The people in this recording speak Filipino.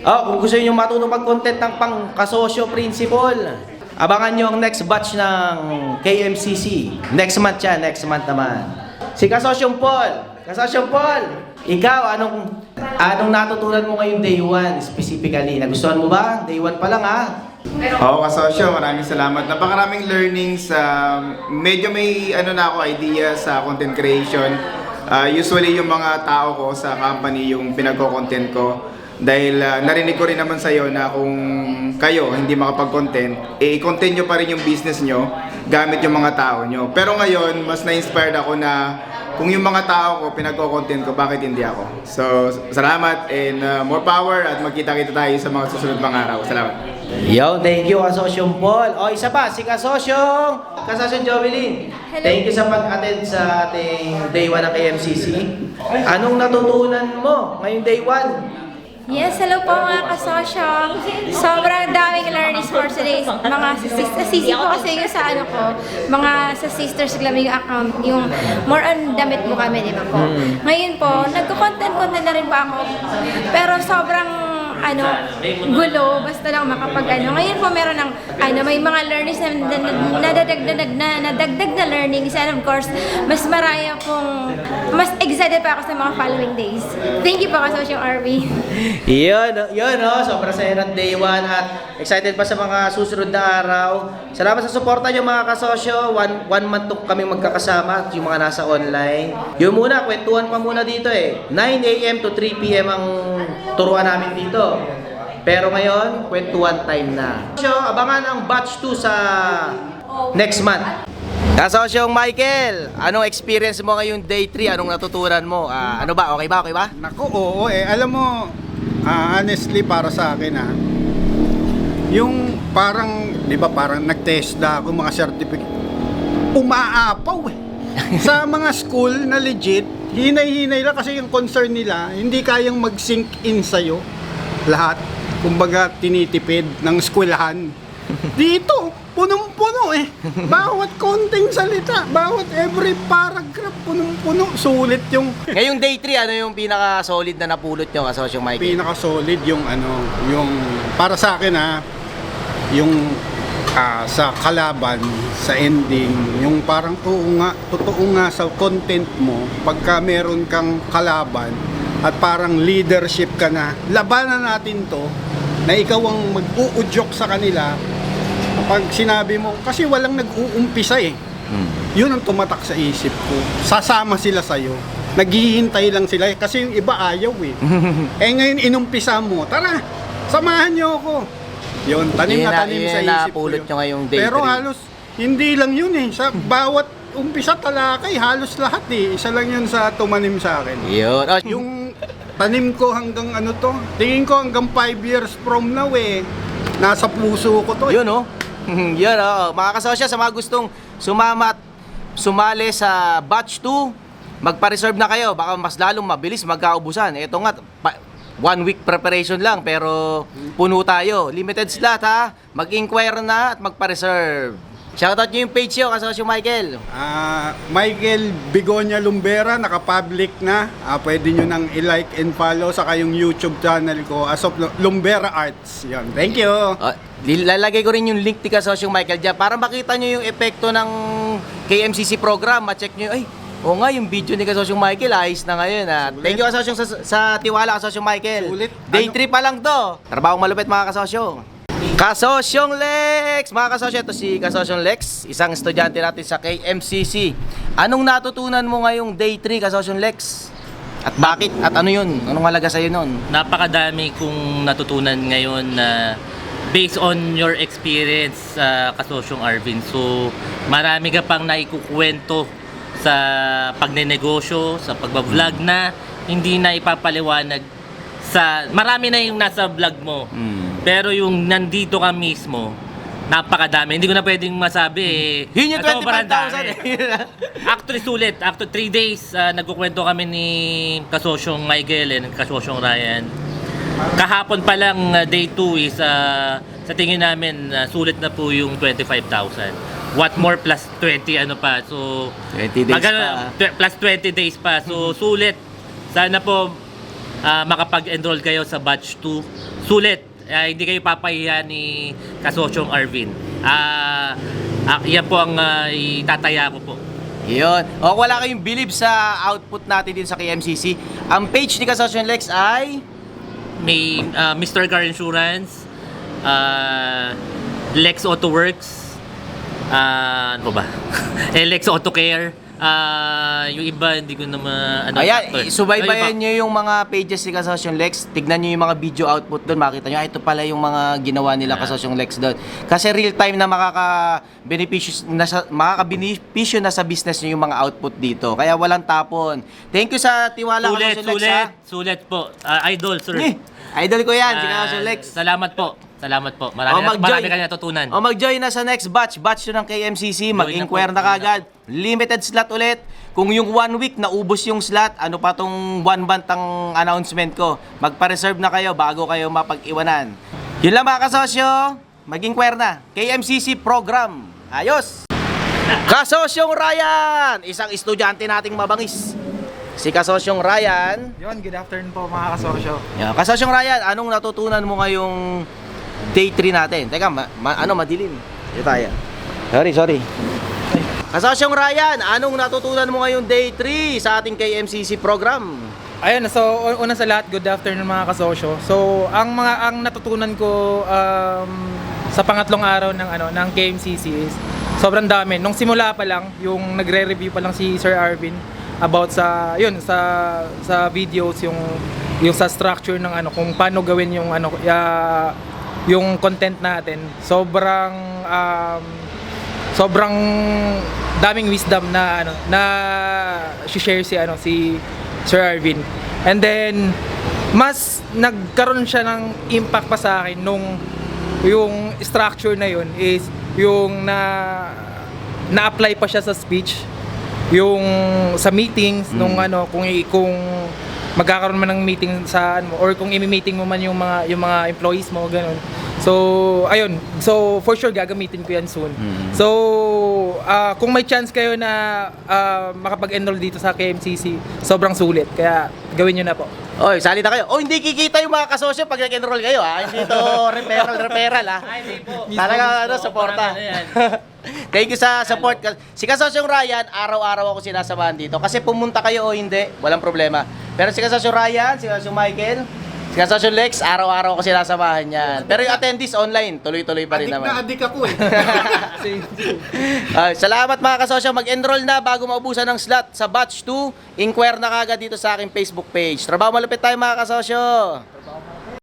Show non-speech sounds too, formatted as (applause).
Oh, kung gusto niyo matulong mag-content ng pang kasosyo principal, abangan niyo ang next batch ng KMCC. Next month yan, next month naman. Si Kasosyong Paul. Kasosyong Paul, ikaw, anong anong natutunan mo ngayong day 1 specifically? Nagustuhan mo ba? Day 1 pa lang ha? Oo, kasosyo, maraming salamat. Napakaraming learnings. um, medyo may ano na ako idea sa content creation. Ah, usually yung mga tao ko sa company yung pinagko-content ko. Dahil ah, narinig ko rin naman sa iyo na kung kayo hindi makapag-content, eh i-content nyo pa rin yung business nyo gamit yung mga tao nyo. Pero ngayon, mas na-inspired ako na kung yung mga tao ko pinagko-content ko, bakit hindi ako? So, salamat and ah, more power at magkita-kita tayo sa mga susunod pang araw. Salamat. Yo, thank you Kasosyong Paul. O, isa pa, si Kasosyong, Kasosyong Jovelyn. Hello. Thank you sa pag-attend sa ating day 1 ng KMCC. Anong natutunan mo ngayong day 1? Yes, hello po mga kasosyo. Sobrang daming learnings for today. Mga sa sisi po kasi yung sa ano ko, mga sa Sisters Glaming account, yung more on damit mo kami, di ba po? Ngayon po, nagko-content-content na rin po ako. Pero sobrang ano, gulo, basta lang makapag ano. Ngayon po meron ng, ano, may mga learnings na na- na- nadadagdag na, nadagdag na learnings and of course, mas maraya pong, mas excited pa ako sa mga following days. Thank you po kasosyo RV. Yun, yun oh, sobrang saya ng day 1 at excited pa sa mga susunod na araw. Salamat sa suporta niyo mga kasosyo. One, one month to kami magkakasama at yung mga nasa online. Yun muna, kwentuhan pa muna dito eh. 9 a.m. to 3 p.m. ang turuan namin dito. Pero ngayon, kwentuhan time na. So, abangan ang batch 2 sa next month. Kasosyong Michael, anong experience mo ngayong day 3? Anong natutunan mo? Ah, ano ba? Okay ba? Okay ba? Naku, oo eh. Alam mo, ah, honestly para sa akin ha, yung parang, di ba parang nag-TESDA ako mga certificate, umaapaw eh. (laughs) sa mga school na legit, hinay-hinay lang kasi yung concern nila, hindi kayang mag-sink in sa'yo lahat. Kumbaga tinitipid ng eskwelahan. (laughs) Dito, punong-puno eh. Bawat konting salita, bawat every paragraph, punong-puno. Sulit yung Ngayong day 3, ano yung pinaka-solid na napulot nyo, kasosyong Michael? pinaka solid yung ano yung para sa akin ha yung ah, sa kalaban sa ending yung parang oo nga totoo nga sa content mo pagka meron kang kalaban at parang leadership ka na labanan natin to na ikaw ang mag-uudyok sa kanila kapag sinabi mo kasi walang nag-uumpisa eh yun ang tumatak sa isip ko. Sasama sila sa'yo. Naghihintay lang sila kasi yung iba ayaw eh. (laughs) eh ngayon inumpisa mo, tara, samahan niyo ako. Yun, tanim na tanim sa isip ko yun. nyo ngayong day Pero three. halos, hindi lang yun eh. Sa bawat umpisa talakay, halos lahat eh. Isa lang yun sa tumanim sa akin. Yun. Oh, Yung tanim ko hanggang ano to, tingin ko hanggang 5 years from now eh, nasa puso ko to. eh. yun, oh. (laughs) yun, oh. Mga kasosyo, sa mga gustong sumama at sumali sa batch 2, magpa-reserve na kayo. Baka mas lalong mabilis magkaubusan. Ito nga, one week preparation lang, pero puno tayo. Limited slot, ha? Mag-inquire na at magpa-reserve. Shoutout nyo yung page nyo, kasosyo Michael. Ah, Michael Bigonya Lumbera, naka-public na. Ah, pwede nyo nang i-like and follow sa kayong YouTube channel ko as of Lumbera Arts. Yan. Thank you. Uh, lalagay ko rin yung link ni Kasosyong Michael dyan para makita nyo yung epekto ng KMCC program. Ma-check nyo, ay, oo nga, yung video ni Kasosyong Michael, ayos na ngayon. Ha. Thank you Kasosyong sa, sa tiwala Kasosyong Michael. Sulit. Day Ano- 3 pa lang to. Trabahong malupit mga kasosyong. Kasosyong Lex! Mga kasosyo, ito si Kasosyong Lex, isang estudyante natin sa KMCC. Anong natutunan mo ngayong day 3, Kasosyong Lex? At bakit? At ano yun? Anong halaga sa'yo nun? napakadami kong natutunan ngayon na based on your experience sa kasosyong Arvin. So, marami ka pang naikukwento sa pagnenegosyo, sa pagbablog na hindi na ipapaliwanag sa marami na yung nasa vlog mo. Hmm. Pero yung nandito ka mismo, napakadami. Hindi ko na pwedeng masabi eh. Yun yung Sobrang 25,000 dami. eh. (laughs) Actually, sulit. After 3 days, ah, nagkukwento kami ni kasosyong Michael and kasosyong Ryan. Kahapon pa lang, ah, day 2 is, ah, sa tingin namin, ah, sulit na po yung 25,000. What more plus 20 ano pa. So, 20 days magano- pa. plus 20 days pa. So, sulit. Sana po ah, makapag-enroll kayo sa batch 2. Sulit, ah, hindi kayo papahiya ni Kasosyong Arvin. Ah, ah, yan po ang ah, itataya ko po. Yun. O kung wala kayong believe sa output natin din sa KMCC, ang page ni Kasosyo Lex ay... May ah, Mr. Car Insurance, ah, Lex Auto Works, ah, ano ba? (laughs) Lex Auto Care, ah, yung iba hindi ko na ma... Ano, Ayan, factor. subaybayan Ano nyo yung mga pages ni Kasosyong Lex. Tignan nyo yung mga video output doon. Makita nyo, ah, ito pala yung mga ginawa nila Ah. Kasosyong Lex doon. Kasi real time na makaka-benepisyo na sa, makaka-benepisyo na sa business nyo yung mga output dito. Kaya walang tapon. Thank you sa tiwala Sulit, Kasosyong Lex. sulit, ha? sulit po. Ah, idol, sir. Eh, idol ko yan, si Ah, Kasosyong Lex. Salamat po. Salamat po. O, Marami, na, mag-join. marami kayo natutunan. O mag-join na sa next batch, batch 2 ng KMCC, mag-inquire na na kagad. Limited slot ulit. Kung yung one week naubos yung slot, ano pa tong one month ang announcement ko, magpa-reserve na kayo bago kayo mapag-iwanan. Yun lang mga kasosyo, mag-inquire na. KMCC program. Ayos! Kasosyong Ryan! Isang estudyante nating mabangis. Si Kasosyong Ryan, Yon, good afternoon po mga kasosyo. Yeah. Kasosyong Ryan, anong natutunan mo ngayong day 3 natin? Teka, ma- ma- ano, madilim. Dito tayo. Sorry, sorry. Kasosyong Ryan, anong natutunan mo ngayong day 3 sa ating KMCC program? Ayun, so una sa lahat, good afternoon mga kasosyo. So, ang mga ang natutunan ko um, sa pangatlong araw ng ano ng KMCC is sobrang dami. Nung simula pa lang, yung nagre-review pa lang si Sir Arvin about sa yun sa sa videos yung yung sa structure ng ano kung paano gawin yung ano ya- yung content natin. Sobrang um, sobrang daming wisdom na ano na share si ano si Sir Arvin. And then mas nagkaroon siya ng impact pa sa akin nung yung structure na yun is yung na na-apply pa siya sa speech yung sa meetings nung ano kung kung magkakaroon man ng meeting sa ano or kung i-meeting mo man yung mga yung mga employees mo ganun. So ayun, so for sure gagamitin ko yan soon. So ah, kung may chance kayo na ah, makapag-enroll dito sa KMCC, sobrang sulit. Kaya gawin niyo na po. Oy, salita kayo. Oh, hindi kikita yung mga kasosyo pag nag-enroll kayo, ha? Hindi to referral, referral, ha? Talaga, ano, suporta. Ano? (laughs) Thank you sa support. Si Kasosyong Ryan, araw-araw ako sinasamahan dito. Kasi pumunta kayo o hindi, walang problema. Pero si Kasosyong Ryan, si Kasosyong Michael, si Kasosyong Lex, araw-araw ako sinasamahan yan. Pero yung attendees online, tuloy-tuloy pa rin Adik na naman. adik ako eh. (laughs) Ah, salamat mga kasosyo. Mag-enroll na bago maubusan ng slot sa batch 2. Inquire na kagad dito sa aking Facebook page. Trabaho malupit tayo mga kasosyo.